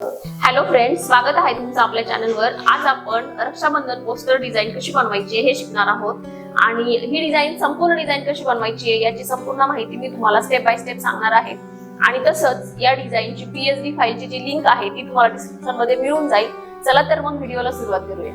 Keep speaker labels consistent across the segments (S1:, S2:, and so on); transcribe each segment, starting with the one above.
S1: Hello friends स्वागत आहे तुमचं आपल्या चॅनलवर आज आपण रक्षाबंधन पोस्टर डिझाईन कशी बनवायची हे शिकणार आहोत. आणि ही डिझाईन संपूर्ण डिझाईन कशी बनवायची आहे याची संपूर्ण माहिती मी तुम्हाला स्टेप बाय स्टेप सांगणार आहे. आणि तसंच या डिझाईनची पीएचडी फाईलची जी लिंक आहे ती तुम्हाला डिस्क्रिप्शनमध्ये मिळून जाईल. चला तर मग व्हिडिओला सुरुवात करूया.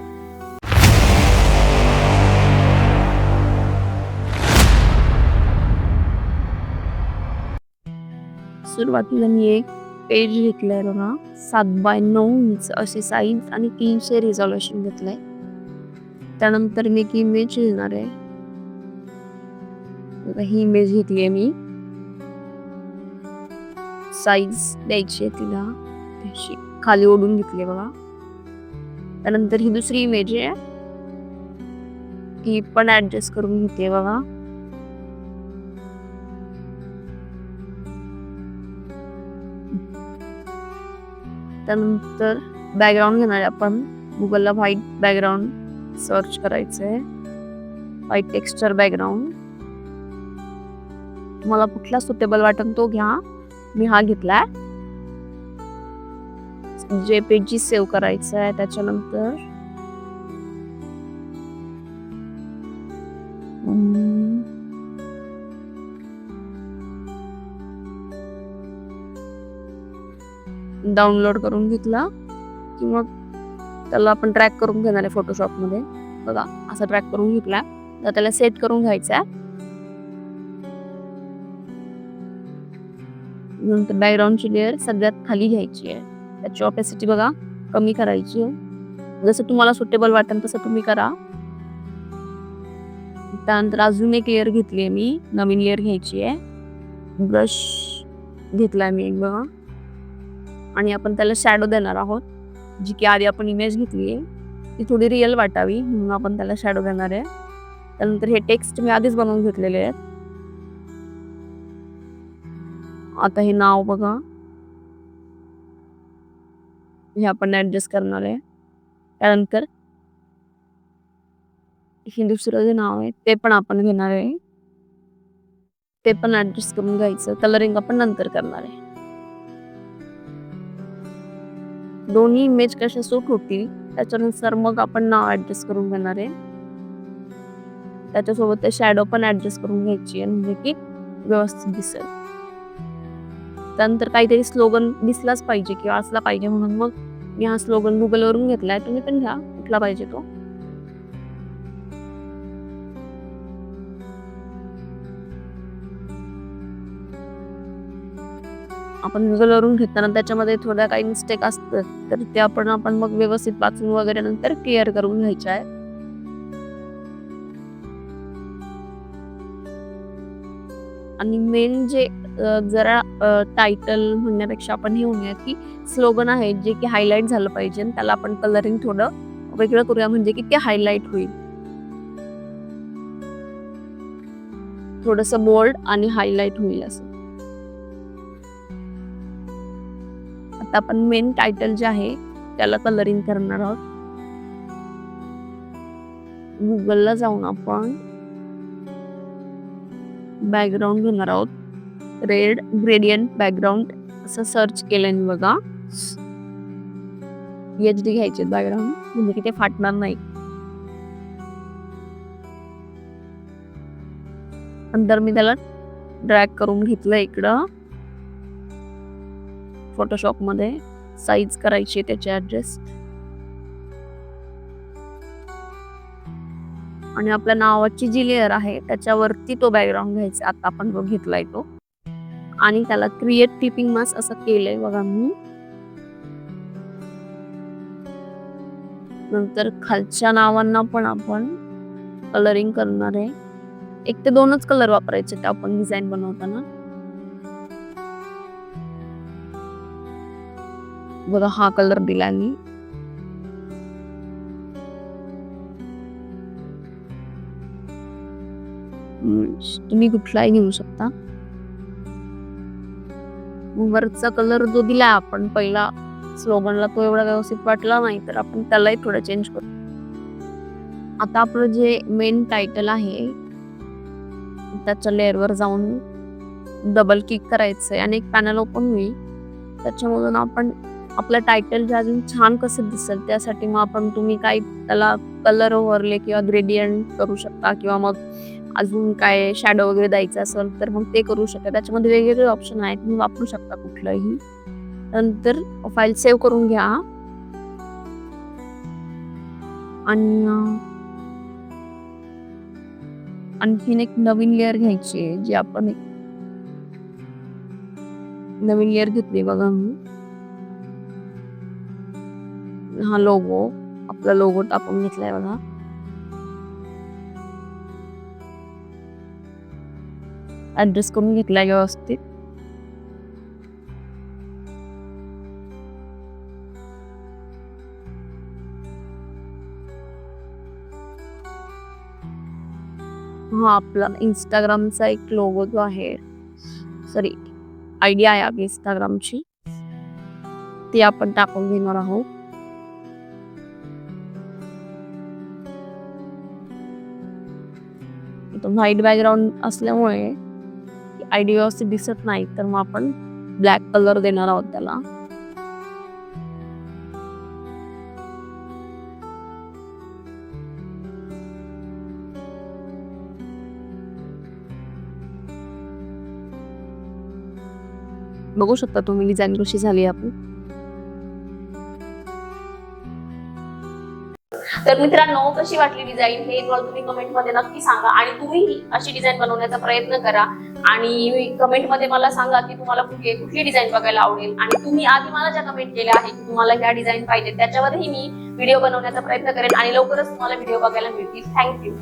S2: सुरुवातीला मी एक पेज घेतलंय बघा. सात बाय नऊ इंच असे साईज आणि तीनशे रिझॉल्युशन घेतलंय. त्यानंतर मी एक इमेज घेणार आहे. ही इमेज घेतली आहे मी. साईज द्यायची आहे तिला. त्याची खाली ओढून घेतली बघा. त्यानंतर ही दुसरी इमेज आहे. ती पण ऍडजस्ट करून घेते बघा. त्यानंतर बॅकग्राऊंड घेणार आहे आपण गुगलला व्हाईट बॅकग्राऊंड सर्च करायचं आहे व्हाईट टेक्स्चर बॅकग्राऊंड तुम्हाला कुठला सुटेबल वाटेल तो घ्या. मी हा घेतलाय. जे पेजी सेव्ह करायचं आहे त्याच्यानंतर डाउनलोड करून घेतला की मग त्याला आपण ट्रॅक करून घेणार आहे फोटोशॉपमध्ये बघा असा ट्रॅक करून घेतला. तर त्याला सेट करून घ्यायचा आहे. नंतर बॅकग्राऊंडची लेअर सगळ्यात खाली घ्यायची आहे. त्याची ऑपॅसिटी बघा कमी करायची आहे. जसं तुम्हाला सुटेबल वाटेल तसं तुम्ही करा. त्यानंतर अजून एक लेअर घेतली आहे मी. नवीन लेअर घ्यायची आहे. ब्रश घेतला मी एक बघा. आणि आपण त्याला शॅडो देणार आहोत. जी की आधी आपण इमेज घेतली आहे ती थोडी रिअल वाटावी म्हणून आपण त्याला शॅडो देणार आहे. त्यानंतर हे टेक्स्ट मी आधीच बनवून घेतलेले आहेत. आता हे नाव बघा. हे आपण ऍडजस्ट करणार आहे. त्यानंतर हे दुसरं जे नाव आहे ते पण आपण घेणार आहे. ते पण ऍडजस्ट करून घ्यायचं. कलरिंग आपण नंतर करणार आहे. दोन्ही इमेज कशा सूट होतील त्याच्यानुसार मग आपण नाव ऍडजस्ट करून घेणार आहे. त्याच्यासोबत ते शॅडो पण ऍडजस्ट करून घ्यायची आहे म्हणजे की व्यवस्थित दिसेल. त्यानंतर काहीतरी स्लोगन दिसलाच पाहिजे किंवा असला पाहिजे म्हणून मग मी हा स्लोगन गुगलवरून घेतलाय तुम्ही पण घ्या कुठला पाहिजे तो. आपण गुगलवरून घेताना त्याच्यामध्ये थोड्या काही मिस्टेक असतात तर ते आपण आपण मग व्यवस्थित वाचून वगैरे नंतर क्लिअर करून घ्यायचे आहे. आणि मेन जे जरा टायटल म्हणण्यापेक्षा आपण हे म्हणूया की स्लोगन आहे जे की हायलाईट झालं पाहिजे आणि त्याला आपण कलरिंग थोडं वेगळं करूया म्हणजे की ते हायलाईट होईल. थोडस बोल्ड आणि हायलाईट होईल असं. आता आपण मेन टायटल जे आहे त्याला कलरिंग करणार आहोत. गुगलला जाऊन आपण बॅकग्राऊंड घेणार आहोत. रेड ग्रेडियंट बॅकग्राऊंड असं सर्च केलं बघा. एच डी घ्यायचे बॅकग्राऊंड म्हणजे की ते फाटणार नाही. नंतर मी त्याला ड्रॅग करून घेतलं इकडं. फोटोशॉपमध्ये साईज करायची आहे त्याची ऍड्रेस आणि आपल्या नावाची जी लेअर आहे त्याच्यावरती तो बॅकग्राऊंड घ्यायचा आता आपण बघितलाय घेतलाय तो. आणि त्याला क्रिएट टिपिंग मास असं केलंय बघा मी. नंतर खालच्या नावांना पण आपण कलरिंग करणार आहे. एक ते दोनच कलर वापरायचे ते आपण डिझाईन बनवताना. बघा हा कलर दिला मी. तुम्ही कुठलाही घेऊ शकता. वरचा कलर जो दिला आपण पहिला स्लोगनला तो एवढा व्यवस्थित वाटला नाही तर आपण त्यालाही थोडं चेंज करू. आता आपलं जे मेन टायटल आहे त्याच्या लेअरवर जाऊन डबल क्लिक करायचंय आणि एक पॅनल ओपन होईल. त्याच्यामधून आपण आपलं टायटल जे अजून छान कसं दिसेल त्यासाठी मग आपण तुम्ही काही त्याला कलर ओव्हरले किंवा ग्रेडियंट करू शकता किंवा मग अजून काय शॅडो वगैरे द्यायचं असेल तर मग ते करू शकता. त्याच्यामध्ये वेगवेगळे ऑप्शन आहेत तुम्ही वापरू शकता कुठलंही. नंतर फाईल सेव्ह करून घ्या. आणि आणखीन एक नवीन लेअर घ्यायची आहे जी आपण एक नवीन लेअर घेतली बघा मी. हा लोगो आपला लोगो टाकून घेतलाय बघा. ऍड्रेस करून घेतलाय व्यवस्थित. हा आपला इंस्टाग्रामचा एक लोगो जो आहे सॉरी आयडिया आहे आपली इंस्टाग्रामची ती आपण टाकून घेणार आहोत. व्हाईट बॅकग्राऊंड असल्यामुळे आयडी व्यवस्थित दिसत नाही तर मग आपण ब्लॅक कलर देणार आहोत त्याला. बघू शकता तुम्ही डिझाईन कशी झाली आपण
S1: तर मित्रांनो कशी वाटली डिझाईन हे तुम्ही कमेंटमध्ये नक्की सांगा आणि तुम्ही अशी डिझाईन बनवण्याचा प्रयत्न करा. आणि कमेंटमध्ये मला सांगा की तुम्हाला कुठली कुठली डिझाईन बघायला आवडेल. आणि तुम्ही आधी मला ज्या कमेंट केल्या आहेत तुम्हाला ह्या डिझाईन पाहिजे त्याच्यावरही मी व्हिडिओ बनवण्याचा प्रयत्न करेन आणि लवकरच तुम्हाला व्हिडिओ बघायला मिळतील. थँक्यू